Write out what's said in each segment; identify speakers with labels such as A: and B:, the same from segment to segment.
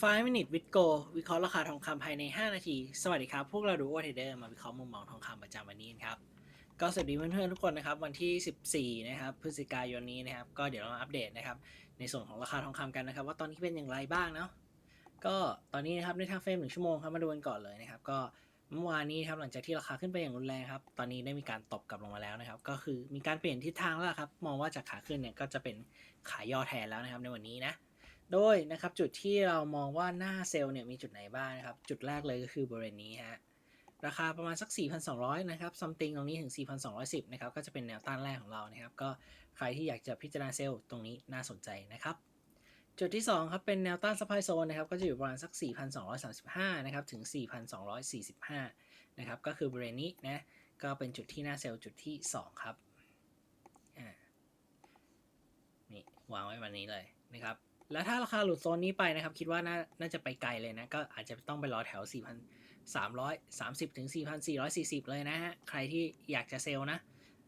A: 5 minute with go วิเคราะห์ราคาทองคำภายใน 5 นาที สวัสดีครับ พวกเราดูว่าเทเดอร์มาวิเคราะห์มุมมองทองคำประจำวันนี้นครับ ก็สวัสดีเพื่อนๆทุกคนนะครับ วันที่ 14 นะครับ พฤศจิกายนนี้นะครับ ก็เดี๋ยวเรามาอัปเดตนะครับ ในส่วนของราคาทองคำกันนะครับ ว่าตอนนี้เป็นอย่างไรบ้างเนาะ ก็ตอนนี้นะครับในทางเฟรมหนึ่งชั่วโมงครับ มาดูกันก่อนเลยนะครับ ก็เมื่อวานนี้ครับหลังจากที่ราคาขึ้นไปอย่างรุนแรงครับ ตอนนี้ได้มีการตบกลับลงมาแล้วนะครับ ก็คือมีการเปลี่ยนทิศทางแล้วครับ มองว่าจากขาขึ้นเนี่ยก็จะเป็นขาย่อแทนแล้วนะครับในวันนี้นะ โดยนะครับจุดที่เรามองว่าหน้าเซลล์เนี่ยมีจุดไหนบ้างนะครับ จุดแรกเลยก็คือบริเวณนี้ฮะราคาประมาณสัก 4,200 นะครับซัมติงตรงนี้ถึง 4,210 นะครับ ก็จะเป็นแนวต้านแรกของเรานะครับ ก็ใครที่อยากจะพิจารณาเซลล์ตรงนี้น่าสนใจนะครับ จุดที่ 2 ครับ เป็นแนวต้านซัพพลายโซนนะครับ ก็จะอยู่ประมาณสัก 4,235 นะครับ ถึง 4,245 นะครับ ก็คือบริเวณนี้นะ ก็เป็นจุดที่หน้าเซลล์จุดที่ 2 ครับอ่านี่วางไว้แบบนี้เลยนะครับ แล้วถ้าราคาหลุดโซนนี้ไปนะครับ คิดว่าน่าน่าจะไปไกลเลยนะ ก็อาจจะต้องไปรอแถว 4,330 ถึง 4,440 เลยนะฮะ ใครที่อยากจะเซลล์นะ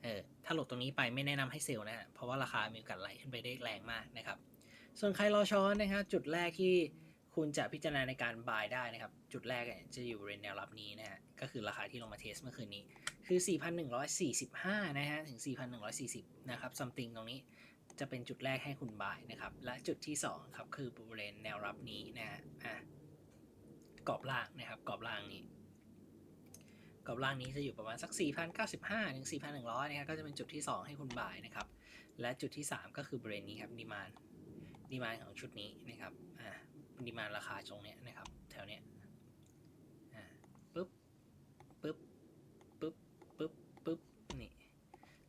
A: เออ ถ้าหลุดตรงนี้ไปไม่แนะนำให้เซลล์นะฮะ เพราะว่าราคามีโอกาสไหลขึ้นไปได้แรงมากนะครับ ส่วนใครรอช้อนนะครับ จุดแรกที่คุณจะพิจารณาในการบายได้นะครับ จุดแรกจะอยู่บริเวณแนวรับนี้นะฮะ ก็คือราคาที่ลงมาเทสเมื่อคืนนี้ คือ 4,145 นะฮะ ถึง 4,140 นะครับซัมติงตรงนี้ จะเป็นจุดแรกให้คุณบายนะครับ และจุดที่2ครับคือบริเวณแนวรับนี้นะฮะอะกรอบล่างนะครับกรอบล่างนี้กรอบล่างนี้จะอยู่ประมาณสัก 4,095 ถึง 4,100 นะครับก็จะเป็นจุดที่ 2 ให้คุณบายนะครับ และจุดที่ 3 ก็คือบริเวณนี้ครับดีมานดีมานของชุดนี้นะครับอ่าดีมานราคาตรงเนี้ยนะครับ แถวเนี้ย อ่า ปึ๊บ ปึ๊บ ปึ๊บ ปึ๊บ ปึ๊บ นี่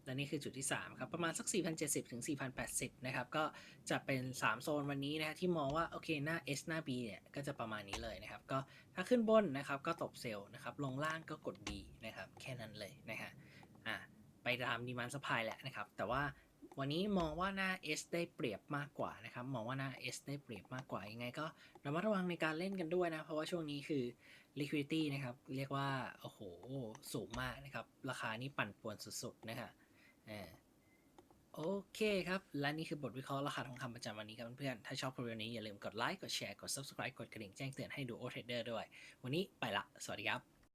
A: และ นี่คือจุดที่ 3 ครับ ประมาณสัก 4,070 ถึง 4,080 นะครับ ก็จะเป็น 3 โซนวันนี้นะที่มองว่า โอเค หน้า S หน้า B เนี่ยก็จะประมาณนี้เลยนะครับ ก็ถ้าขึ้นบนนะครับก็ตบเซลล์นะครับ ลงล่างก็กด B นะครับ แค่นั้นเลยนะฮะอ่าไปตามดีมานสปายแหละนะครับ แต่ว่าวันนี้มองว่าหน้า S ได้เปรียบมากกว่านะครับ มองว่าหน้า S ได้เปรียบมากกว่า ยังไงก็ระมัดระวังในการเล่นกันด้วยนะ เพราะว่าช่วงนี้คือ liquidity นะครับ เรียกว่า โอ้โห สูงมากนะครับ ราคานี้ปั่นป่วนสุดๆ นะครับ โอเคครับ และนี่คือบทวิเคราะห์ราคาทองคำประจำวันนี้ครับเพื่อนๆ ถ้าชอบคลิปนี้อย่าลืมกดไลค์ กดแชร์ กด subscribe กดกระดิ่งแจ้งเตือนให้ดูโอเทรดเดอร์ด้วย วันนี้ไปละ สวัสดีครับ